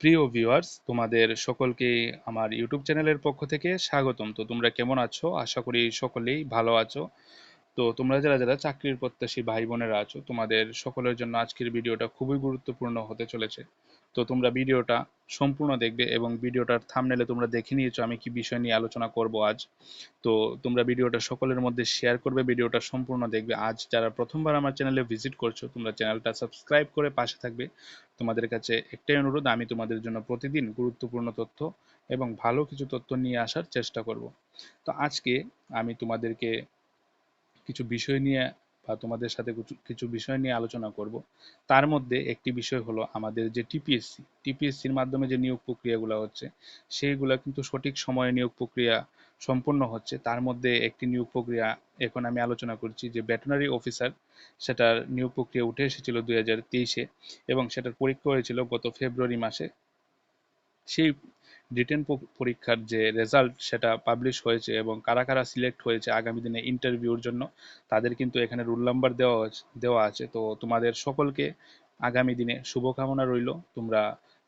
প্রিয় ভিউয়ার্স তোমাদের সকলকে আমার ইউটিউব চ্যানেলের পক্ষ থেকে স্বাগতম। তো তোমরা কেমন আছো? আশা করি সকলেই ভালো আছো। তো তোমরা যারা যারা চাকরির প্রত্যাশী ভাই বোনেরা আছো, তোমাদের সকলের জন্য আজকের ভিডিওটা খুবই গুরুত্বপূর্ণ হতে চলেছে। তো তোমরা ভিডিওটা সম্পূর্ণ দেখবে এবং ভিডিওটার থামনেলে তোমরা দেখে নিয়েছো আমি কি বিষয় নিয়ে আলোচনা করব আজ। তো তোমরা ভিডিওটা সকলের মধ্যে শেয়ার করবে, ভিডিওটা সম্পূর্ণ দেখবে। আজ যারা প্রথমবার আমার চ্যানেলে ভিজিট করছ, তোমরা চ্যানেলটা সাবস্ক্রাইব করে পাশে থাকবে। তোমাদের কাছে একটাই অনুরোধ, আমি তোমাদের জন্য প্রতিদিন গুরুত্বপূর্ণ তথ্য এবং ভালো কিছু তথ্য নিয়ে আসার চেষ্টা করব। তো আজকে আমি তোমাদেরকে কিছু বিষয় নিয়ে বা তোমাদের সাথে কিছু বিষয় নিয়ে আলোচনা করব। তার মধ্যে একটি বিষয় হলো আমাদের যে টিপিএসসি। টিপিএসসির মাধ্যমে যে নিয়োগ প্রক্রিয়াগুলো হচ্ছে সেইগুলো কিন্তু সঠিক সময়ে নিয়োগ প্রক্রিয়া সম্পন্ন হচ্ছে। তার মধ্যে একটি নিয়োগ প্রক্রিয়া এখন আমি আলোচনা করছি যে ভেটেনারি অফিসার সেটার নিয়োগ প্রক্রিয়া উঠে এসেছিল দুই হাজার তেইশে এবং সেটার পরীক্ষা হয়েছিল গত ফেব্রুয়ারি মাসে। সেই রিটেন পরীক্ষার যে রেজাল্ট সেটা পাবলিশ হয়েছে এবং কারা কারা সিলেক্ট হয়েছে আগামী দিনে ইন্টারভিউর জন্য, তাদের কিন্তু এখানে রুল নাম্বার দেওয়া দেওয়া আছে। তো তোমাদের সকলকে আগামী দিনে শুভকামনা রইল। তোমরা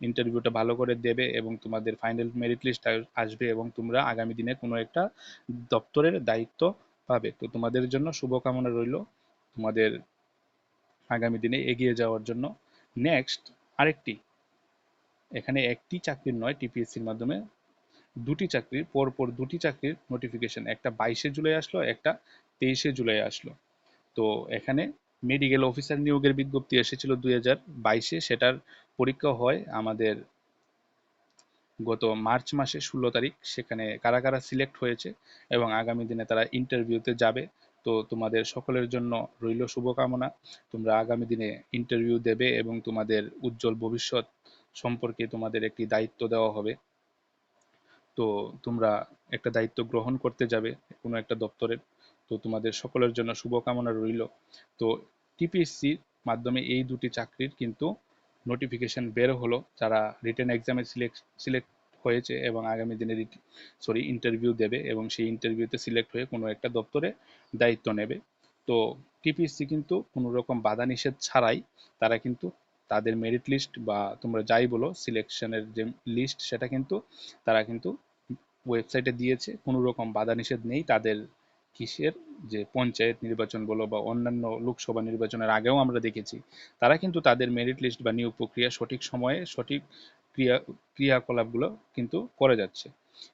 ইন্টারভিউটা ভালো করে দেবে এবং তোমাদের ফাইনাল মেরিট লিস্ট আসবে এবং তোমরা আগামী দিনে কোনো একটা দপ্তরের দায়িত্ব পাবে। তো তোমাদের জন্য শুভকামনা রইল। তোমাদের আগামী দিনে এগিয়ে যাওয়ার জন্য। নেক্সট আরেকটি এখানে একটি চাকরির নয় টিপিএসসির মাধ্যমে দুটি চাকরির, পরপর দুটি চাকরির নোটিফিকেশন একটা বাইশে জুলাই আসলো, একটা তেইশে জুলাই আসলো। তো এখানে মেডিকেল অফিসার নিয়োগের বিজ্ঞপ্তি এসেছিল দুই হাজার বাইশে, সেটার পরীক্ষা হয় আমাদের গত মার্চ মাসে ষোলো তারিখ, সেখানে কারা কারা সিলেক্ট হয়েছে এবং আগামী দিনে তারা ইন্টারভিউতে যাবে। তো তোমাদের সকলের জন্য রইল শুভকামনা। তোমরা আগামী দিনে ইন্টারভিউ দেবে এবং তোমাদের উজ্জ্বল ভবিষ্যৎ সম্পর্কে তোমাদের একটি দায়িত্ব দেওয়া হবে। তো তোমরা একটা দায়িত্ব গ্রহণ করতে যাবে কোনো একটা দপ্তরের তো তোমাদের সকলের জন্য শুভকামনা রইল। তো টিপিএসসির মাধ্যমে এই দুটি চাকরির কিন্তু নোটিফিকেশন বের হলো। যারা রিটার্ন এক্সামে সিলেক্ট সিলেক্ট হয়েছে এবং আগামী দিনে সরি ইন্টারভিউ দেবে এবং সেই ইন্টারভিউতে সিলেক্ট হয়ে কোনো একটা দপ্তরে দায়িত্ব নেবে। তো টিপিএসসি কিন্তু কোনো রকম বাধা নিষেধ ছাড়াই তারা কিন্তু তাদের মেরিট লিস্ট বা তোমরা যাই বলো সিলেকশনের যে লিস্ট সেটা কিন্তু তারা কিন্তু ওয়েবসাইটে দিয়েছে। কোনো রকম বাধা নিষেধ নেই তাদের কিসের যে পঞ্চায়েত নির্বাচন বলো বা অন্যান্য লোকসভা নির্বাচনের আগেও আমরা দেখেছি। তারা কিন্তু তাদের মেরিট লিস্ট বা নিয়োগ প্রক্রিয়া সঠিক সময়ে সঠিক ক্রিয়া, ক্রিয়াকলাপগুলো কিন্তু করে যাচ্ছে।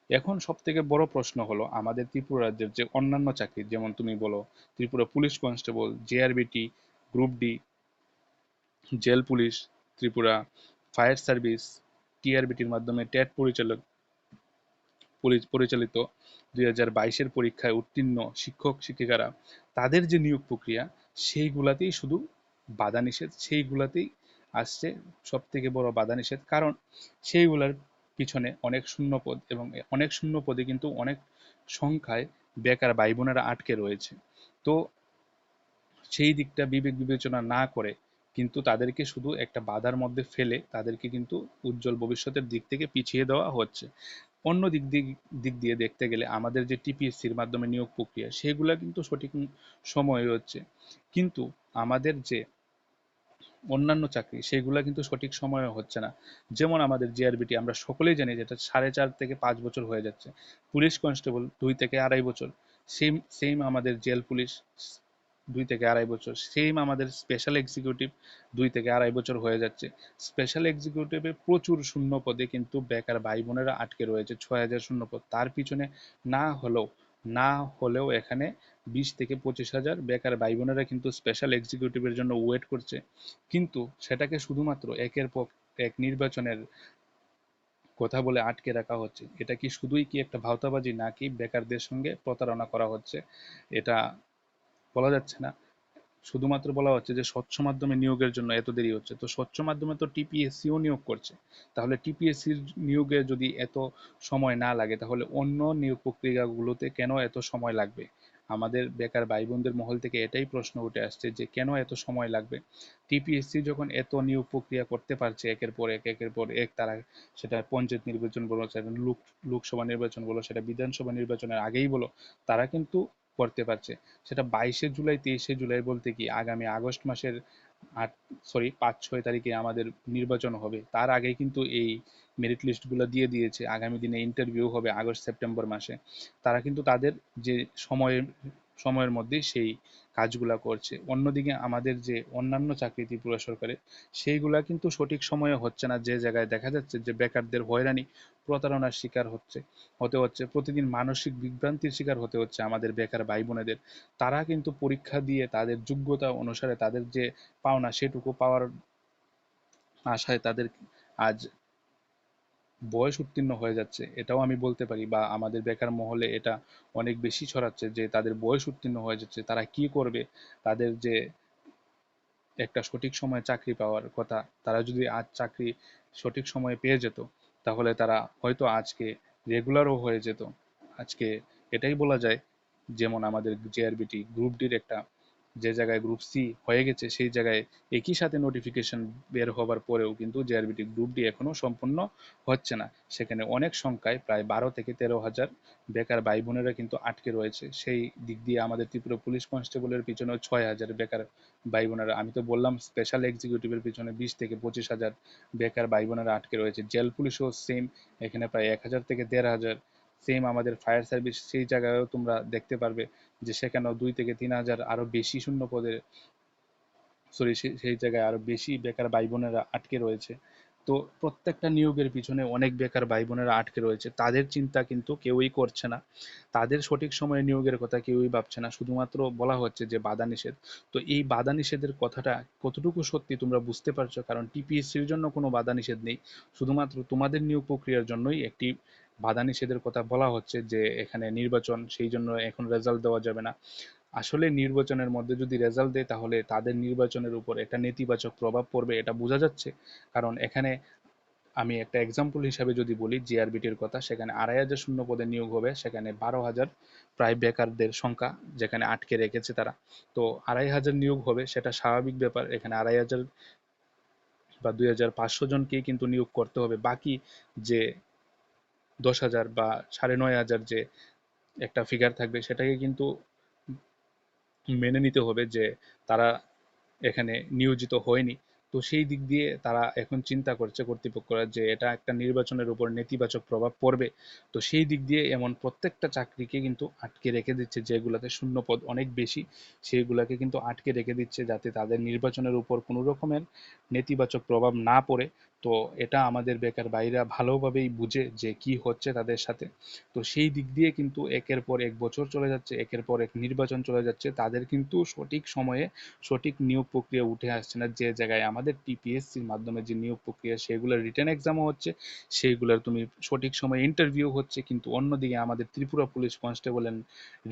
এখন সব থেকে বড় প্রশ্ন হলো, আমাদের ত্রিপুরা রাজ্যের যে অন্যান্য চাকরি, যেমন তুমি বলো, Tripura police constable JRBT group D jail police, Tripura fire service, টিআরবিটির মাধ্যমে টেট পরিচালক পরিচালিত দুই হাজার বাইশের পরীক্ষায় উত্তীর্ণ শিক্ষক, শিক্ষিকারা, তাদের যে নিয়োগ প্রক্রিয়া, সেইগুলাতেই শুধু বাধা নিষেধ সেইগুলাতেই আসছে সব থেকে বড় বাধা নিষেধ কারণ সেইগুলার পিছনে অনেক শূন্যপদ এবং অনেক শূন্য পদে কিন্তু অনেক সংখ্যায় বেকার ভাই বোনেরা আটকে রয়েছে। তো সেই দিকটা বিবেক বিবেচনা না করে কিন্তু তাদেরকে শুধু একটা বাধার মধ্যে ফেলে তাদেরকে কিন্তু উজ্জ্বল ভবিষ্যতের দিক থেকে পিছিয়ে দেওয়া হচ্ছে। অন্য দিক দিক দিয়ে দেখতে গেলে আমাদের যে টিপিএসসির মাধ্যমে নিয়োগ প্রক্রিয়া, সেগুলো কিন্তু সঠিক সময়ে হচ্ছে। কিন্তু আমাদের যে অন্যান্য চাকরি, সেগুলো কিন্তু সঠিক সময়ে হচ্ছে না। যেমন আমাদের জিআরবিটি, আমরা সকলেই জানি যেটা সাড়ে চার থেকে পাঁচ বছর হয়ে যাচ্ছে। পুলিশ কনস্টেবল দুই থেকে আড়াই বছর। সেম সেম আমাদের জেল পুলিশ দুই থেকে আড়াই বছর। সেম আমাদের স্পেশাল এক্সিকিউটিভ দুই থেকে আড়াই বছর হয়ে যাচ্ছে। স্পেশাল এক্সিকিউটিভে প্রচুর শূন্য পদে কিন্তু বেকার ভাই বোনেরা আটকে রয়েছে, ছয় হাজার শূন্য পদ তার পিছনে না হলেও না হলেও এখানে বিশ থেকে পঁচিশ হাজার বেকার ভাই বোনেরা কিন্তু স্পেশাল এক্সিকিউটিভের জন্য ওয়েট করছে। কিন্তু সেটাকে শুধুমাত্র একের পর এক নির্বাচনের কথা বলে আটকে রাখা হচ্ছে। এটা কি শুধুই কি একটা ভাওতাবাজি নাকি বেকারদের সঙ্গে প্রতারণা করা হচ্ছে? এটা বলা যাচ্ছে না। শুধুমাত্র বলা হচ্ছে যে স্বচ্ছ মাধ্যমে নিয়োগের জন্য এত দেরি হচ্ছে। তো স্বচ্ছ মাধ্যমে তো টিপিএসসিও নিয়োগ করছে। তাহলে টিপিএসসির নিয়োগে যদি এত সময় না লাগে, তাহলে অন্য নিয়োগ প্রক্রিয়াগুলোতে কেন এত সময় লাগবে? আমাদের বেকার ভাই বোনদের মহল থেকে এটাই প্রশ্ন উঠে আসছে যে কেন এত সময় লাগবে? টিপিএসসি যখন এত নিয়োগ প্রক্রিয়া করতে পারছে, একের পর এক, একের পর এক, তারা সেটা পঞ্চায়েত নির্বাচন বলো, সেটা লোক, লোকসভা নির্বাচন বলো, সেটা বিধানসভা নির্বাচনের আগেই বলো, তারা কিন্তু করতে পারছে। সেটা বাইশে জুলাই, তেইশে জুলাই বলতে কি আগামী আগস্ট মাসের আট সরি পাঁচ, ছয় তারিখে আমাদের নির্বাচন হবে। তার আগে কিন্তু এই মেরিট লিস্টগুলো দিয়ে দিয়েছে। আগামী দিনে ইন্টারভিউ হবে আগস্ট, সেপ্টেম্বর মাসে। তারা কিন্তু তাদের যে সময়ের সময়ের মধ্যেই সেই কাজগুলা করছে। অন্যদিকে আমাদের যে অন্যান্য চাকরি ত্রিপুরা সরকারের সেইগুলা কিন্তু সঠিক সময়ে হচ্ছে না। যে জায়গায় দেখা যাচ্ছে যে বেকারদের হয়রানি, প্রতারণার শিকার হচ্ছে, হতে হচ্ছে, প্রতিদিন মানসিক বিভ্রান্তির শিকার হতে হচ্ছে আমাদের বেকার ভাই বোনেদের তারা কিন্তু পরীক্ষা দিয়ে তাদের যোগ্যতা অনুসারে তাদের যে পাওনা সেটুকু পাওয়ার আশায় তাদের আজ বয়স উত্তীর্ণ হয়ে যাচ্ছে, এটাও আমি বলতে পারি বা আমাদের বেকার মহলে এটা অনেক বেশি ছড়াচ্ছে যে তাদের বয়স উত্তীর্ণ হয়ে যাচ্ছে, তারা কি করবে? তাদের যে একটা সঠিক সময়ে চাকরি পাওয়ার কথা, তারা যদি আজ চাকরি সঠিক সময়ে পেয়ে যেত, তাহলে তারা হয়তো আজকে রেগুলারও হয়ে যেত। আজকে এটাই বলা যায়, যেমন আমাদের জেআরবিটি গ্রুপ ডির একটা যে জায়গায় গ্রুপ সি হয়ে গেছে, সেই জায়গায় একই সাথে নোটিফিকেশন বের হবার পরেও কিন্তু জেআরবিটি গ্রুপ ডি এখনও সম্পূর্ণ হচ্ছে না। সেখানে অনেক সংখ্যায় প্রায় বারো থেকে তেরো হাজার বেকার ভাই বোনেরা কিন্তু আটকে রয়েছে। সেই দিক দিয়ে আমাদের ত্রিপুরা পুলিশ কনস্টেবলের পিছনেও ছয় হাজার বেকার ভাই বোনেরা, আমি তো বললাম স্পেশাল এক্সিকিউটিভের পিছনে বিশ থেকে পঁচিশ হাজার বেকার ভাই বোনেরা আটকে রয়েছে। জেল পুলিশও সেম এখানে প্রায় এক হাজার থেকে দেড় হাজার সেম আমাদের ফায়ার সার্ভিস সেই জায়গায়ও তোমরা দেখতে পারবে যে সেখানেও দুই থেকে তিন হাজার আরও বেশি শূন্য পদে সরি সেই জায়গায় আরও বেশি বেকার ভাই বোনেরা আটকে রয়েছে। তো প্রত্যেকটা নিয়োগের পিছনে অনেক বেকার ভাই বোনেরা আটকে রয়েছে। তাদের চিন্তা কিন্তু কেউই করছে না। তাদের সঠিক সময়ে নিয়োগের কথা কেউই ভাবছে না। শুধুমাত্র বলা হচ্ছে যে বাধা নিষেধ। তো এই বাধা নিষেধের কথাটা কতটুকু সত্যি তোমরা বুঝতে পারছ? কারণ টিপিএসসির জন্য কোনো বাধা নিষেধ নেই। শুধুমাত্র তোমাদের নিয়োগ প্রক্রিয়ার জন্যই একটি বাধা নিষেধের কথা বলা হচ্ছে যে এখানে নির্বাচন, সেই জন্য এখন রেজাল্ট দেওয়া যাবে না। আসলে নির্বাচনের মধ্যে যদি রেজাল্ট দেয়, তাহলে তাদের নির্বাচনের উপর একটা নেতিবাচক প্রভাব পড়বে, এটা বোঝা যাচ্ছে। কারণ এখানে আমি একটা এক্সাম্পল হিসাবে যদি বলি জিআরবিটির কথা, সেখানে আড়াই হাজার শূন্য পদে নিয়োগ হবে, সেখানে বারো হাজার প্রায় বেকারদের সংখ্যা যেখানে আটকে রেখেছে তারা। তো আড়াই হাজার নিয়োগ হবে, সেটা স্বাভাবিক ব্যাপার। এখানে আড়াই হাজার বা দুই হাজার পাঁচশো জনকেই কিন্তু নিয়োগ করতে হবে। বাকি যে দশ হাজার বা সাড়ে নয় হাজার যে একটা ফিগার থাকবে, সেটাকে কিন্তু মেনে নিতে হবে যে তারা এখানে নিয়োজিত হয়নি। তো সেই দিক দিয়ে তারা এখন চিন্তা করছে কর্তৃপক্ষরা যে এটা একটা নির্বাচনের উপর নেতিবাচক প্রভাব পড়বে। তো সেই দিক দিয়ে এমন প্রত্যেকটা চাকরিকে কিন্তু আটকে রেখে দিচ্ছে, যেগুলোতে শূন্যপদ অনেক বেশি সেইগুলোকে কিন্তু আটকে রেখে দিচ্ছে যাতে তাদের নির্বাচনের উপর কোনো রকমের নেতিবাচক প্রভাব না পড়ে। তো এটা আমাদের বেকার ভাইরা ভালোভাবেই বুঝে যে কি হচ্ছে তাদের সাথে। তো সেই দিক দিয়ে কিন্তু একের পর এক বছর চলে যাচ্ছে, একের পর এক নির্বাচন চলে যাচ্ছে। তাদের কিন্তু সঠিক সময়ে সঠিক নিয়োগ প্রক্রিয়া উঠে আসছে না। যে জায়গায় আমাদের টিপিএসসির মাধ্যমে যে নিয়োগ প্রক্রিয়া, সেগুলোর রিটার্ন এক্সামও হচ্ছে সেইগুলোর তুমি সঠিক সময়ে ইন্টারভিউ হচ্ছে। কিন্তু অন্যদিকে আমাদের ত্রিপুরা পুলিশ কনস্টেবলের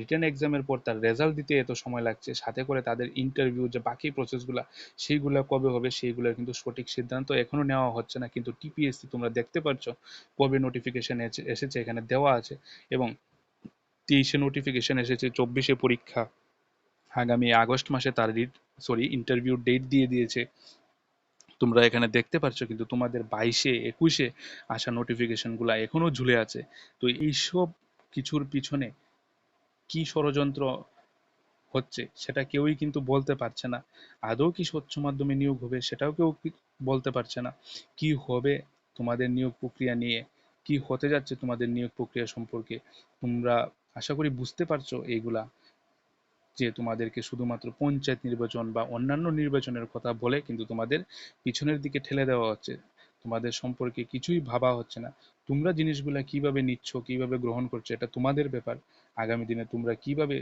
রিটার্ন এক্সামের পর তার রেজাল্ট দিতে এত সময় লাগছে। সাথে করে তাদের ইন্টারভিউ যে বাকি প্রসেসগুলো সেইগুলো কবে হবে, সেইগুলোর কিন্তু সঠিক সিদ্ধান্ত এখনও নেওয়া হচ্ছে না, কিন্তু টিপিএসসি তোমরা দেখতে পাচ্ছ কবে নোটিফিকেশন এসেছে, এখানে দেওয়া আছে এবং তেইশে নোটিফিকেশন এসেছে, চব্বিশে পরীক্ষা। আগামী আগস্ট মাসে তার সরি ইন্টারভিউ ডেট দিয়ে দিয়েছে। তোমরা এখানে দেখতে পাচ্ছ কিন্তু তোমাদের বাইশে, একুশে আসা নোটিফিকেশনগুলো এখনও ঝুলে আছে। তো এইসব কিছুর পিছনে কি ষড়যন্ত্র হচ্ছে, সেটা কেউই কিন্তু বলতে পারছে না। আদৌ কি স্বচ্ছ মাধ্যমে নিয়োগ হবে, সেটাও কেউ বলতে পারছে না। কি হবে তোমাদের নিয়োগ প্রক্রিয়া নিয়ে? কি হতে যাচ্ছে তোমাদের নিয়োগ প্রক্রিয়া সম্পর্কে? তোমরা আশা করি বুঝতে পারছ এইগুলা, যে তোমাদেরকে শুধুমাত্র পঞ্চায়েত নির্বাচন বা অন্যান্য নির্বাচনের কথা বলে কিন্তু তোমাদের পিছনের দিকে ঠেলে দেওয়া হচ্ছে। তোমাদের সম্পর্কে কিছুই ভাবা হচ্ছে না। তোমরা জিনিসগুলা কীভাবে নিচ্ছ, কীভাবে গ্রহণ করছ, এটা তোমাদের ব্যাপার। আগামী দিনে তোমরা কীভাবে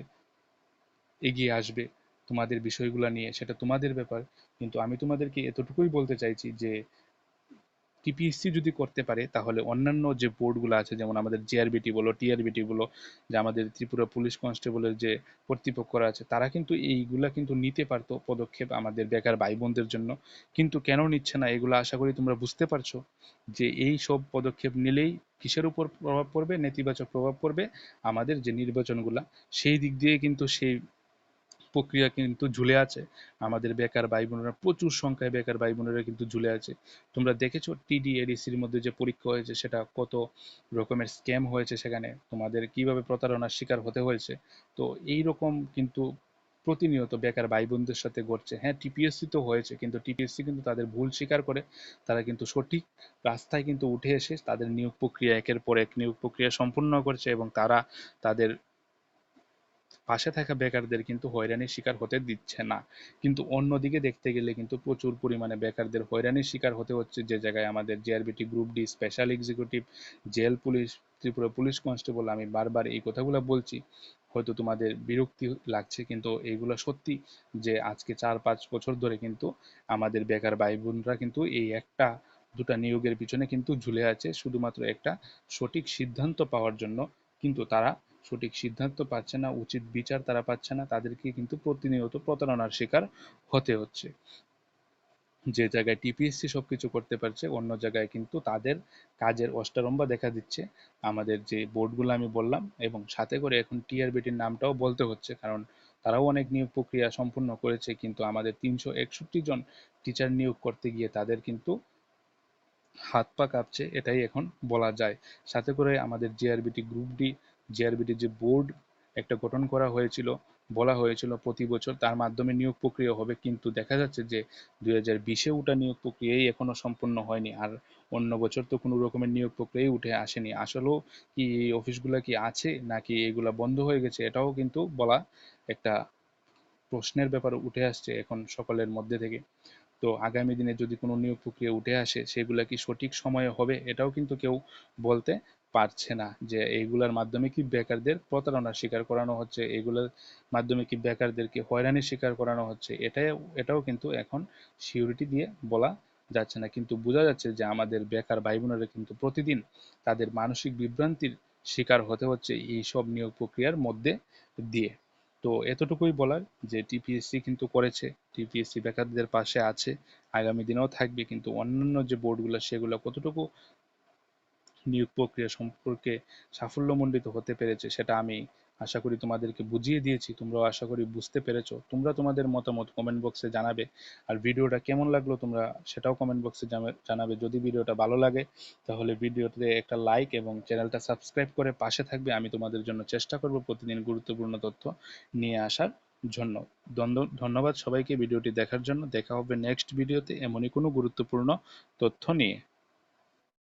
এগিয়ে আসবে তোমাদের বিষয়গুলো নিয়ে, সেটা তোমাদের ব্যাপার। কিন্তু আমি তোমাদেরকে এতটুকুই বলতে চাইছি যে টিপিএসসি যদি করতে পারে, তাহলে অন্যান্য যে বোর্ডগুলো আছে, যেমন আমাদের জিআরবিটি বলো টিআরবিটি বলো, যে আমাদের ত্রিপুরা পুলিশ কনস্টেবলের যে কর্তৃপক্ষরা আছে, তারা কিন্তু এইগুলা কিন্তু নিতে পারতো পদক্ষেপ আমাদের বেকার ভাই বোনদের জন্য। কিন্তু কেন নিচ্ছে না, এগুলো আশা করি তোমরা বুঝতে পারছ যে, এই সব পদক্ষেপ নিলেই কিসের উপর প্রভাব পড়বে, নেতিবাচক প্রভাব পড়বে, আমাদের যে নির্বাচনগুলা, সেই দিক দিয়ে কিন্তু সেই প্রক্রিয়া কিন্তু ঝুলে আছে। আমাদের বেকার ভাই বোনেরা প্রচুর সংখ্যায় বেকার ভাই বোনেরা কিন্তু ঝুলে আছে। তোমরা দেখেছ টিডি এডিসির মধ্যে যে পরীক্ষা হয়েছে, সেটা কত রকমের স্ক্যাম হয়েছে সেখানে? তোমাদের কীভাবে প্রতারণার শিকার হতে হয়েছে? তো এই রকম কিন্তু প্রতিনিয়ত বেকার ভাই বোনদের সাথে ঘটছে। হ্যাঁ টিপিএসসি তো হয়েছে, কিন্তু টিপিএসসি কিন্তু তাদের ভুল স্বীকার করে। তারা কিন্তু সঠিক রাস্তায় কিন্তু উঠে এসে তাদের নিয়োগ প্রক্রিয়া একের পর এক নিয়োগ প্রক্রিয়া সম্পূর্ণ করছে এবং তারা তাদের পাশে থাকা বেকারদের কিন্তু হয়রানির শিকার হতে দিচ্ছে না। কিন্তু অন্যদিকে দেখতে গেলে কিন্তু প্রচুর পরিমাণে বেকারদের হয়রানির শিকার হতে হচ্ছে যে জায়গায় আমাদের GRBT group D special executive jail police Tripura police constable আমি বারবার এই কথাগুলো বলছি। হয়তো তোমাদের বিরক্তি লাগছে কিন্তু এইগুলো সত্যি যে আজকে চার পাঁচ বছর ধরে কিন্তু আমাদের বেকার ভাই বোনরা কিন্তু এই একটা, দুটা নিয়োগের পিছনে কিন্তু ঝুলে আছে। শুধুমাত্র একটা সঠিক সিদ্ধান্ত পাওয়ার জন্য কিন্তু তারা সঠিক সিদ্ধান্ত পাচ্ছে না, উচিত বিচার তারা পাচ্ছে না, তাদেরকে কিন্তু প্রতিনিয়ত প্রতারণার শিকার হতে হচ্ছে। যে জায়গায় টিপিএসসি সবকিছু করতে পারছে, অন্য জায়গায় কিন্তু তাদের কাজের অষ্টারম্ভা দেখা দিচ্ছে। আমাদের যে বোর্ডগুলো আমি বললাম, এবং সাথে করে এখন টিআরবিটির নামটাও বলতে হচ্ছে, কারণ তারাও অনেক নিয়োগ প্রক্রিয়া সম্পূর্ণ করেছে, কিন্তু আমাদের তিনশো একষট্টি জন টিচার নিয়োগ করতে গিয়ে তাদের কিন্তু হাত পা কাঁপছে, এটাই এখন বলা যায়। সাথে করে আমাদের জিআরবিটি গ্রুপ ডি জিআরবিটি যে বোর্ড একটা গঠন করা হয়েছিল, বলা হয়েছিল প্রতি বছর তার মাধ্যমে নিয়োগ প্রক্রিয়া হবে। কিন্তু দেখা যাচ্ছে যে দুই হাজার বিশে উঠা নিয়োগ প্রক্রিয়াই এখনও সম্পূর্ণ হয়নি আর অন্য বছর তো কোনো রকমের নিয়োগ প্রক্রিয়াই উঠে আসেনি। আসলেও কি এই অফিসগুলো কি আছে নাকি এগুলা বন্ধ হয়ে গেছে এটাও কিন্তু বলা একটা প্রশ্নের ব্যাপার উঠে আসছে এখন সকলের মধ্যে থেকে। তো আগামী দিনে যদি কোনো নিয়োগ প্রক্রিয়া উঠে আসে, সেগুলা কি সঠিক সময়ে হবে এটাও কিন্তু কেউ বলতে পারছে না যে এইগুলার মাধ্যমে কি বেকারদের প্রতারণার শিকার করানো হচ্ছে এগুলোর মাধ্যমে কি বেকারদেরকে হয়রানির শিকার করানো হচ্ছে, এটাই, এটাও কিন্তু এখন সিউরিটি দিয়ে বলা যাচ্ছে না। কিন্তু বোঝা যাচ্ছে যে আমাদের বেকার ভাই বোনেরা কিন্তু প্রতিদিন তাদের মানসিক বিভ্রান্তির শিকার হতে হচ্ছে এই সব নিয়োগ প্রক্রিয়ার মধ্যে দিয়ে। তো এতটুকুই বলার যে টিপিএসসি কিন্তু করেছে, টিপিএসসি বেকারদের পাশে আছে, আগামী দিনেও থাকবে, কিন্তু অন্যান্য যে বোর্ডগুলো, সেগুলো কতটুকু নিয়োগ প্রক্রিয়া সম্পর্কে সাফল্যমণ্ডিত হতে পেরেছে, সেটা আমি আশা করি তোমাদেরকে বুঝিয়ে দিয়েছি। তোমরাও আশা করি বুঝতে পেরেছ। তোমরা তোমাদের মতামত কমেন্ট বক্সে জানাবে। আর ভিডিওটা কেমন লাগল তোমরা সেটাও কমেন্ট বক্সে জানাবে। যদি ভিডিওটা ভালো লাগে, তাহলে ভিডিওতে একটা লাইক এবং চ্যানেলটা সাবস্ক্রাইব করে পাশে থাকবে। আমি তোমাদের জন্য চেষ্টা করব প্রতিদিন গুরুত্বপূর্ণ তথ্য নিয়ে আসার জন্য। ধন্যবাদ সবাইকে ভিডিওটি দেখার জন্য। দেখা হবে নেক্সট ভিডিওতে এমনই কোনো গুরুত্বপূর্ণ তথ্য নিয়ে।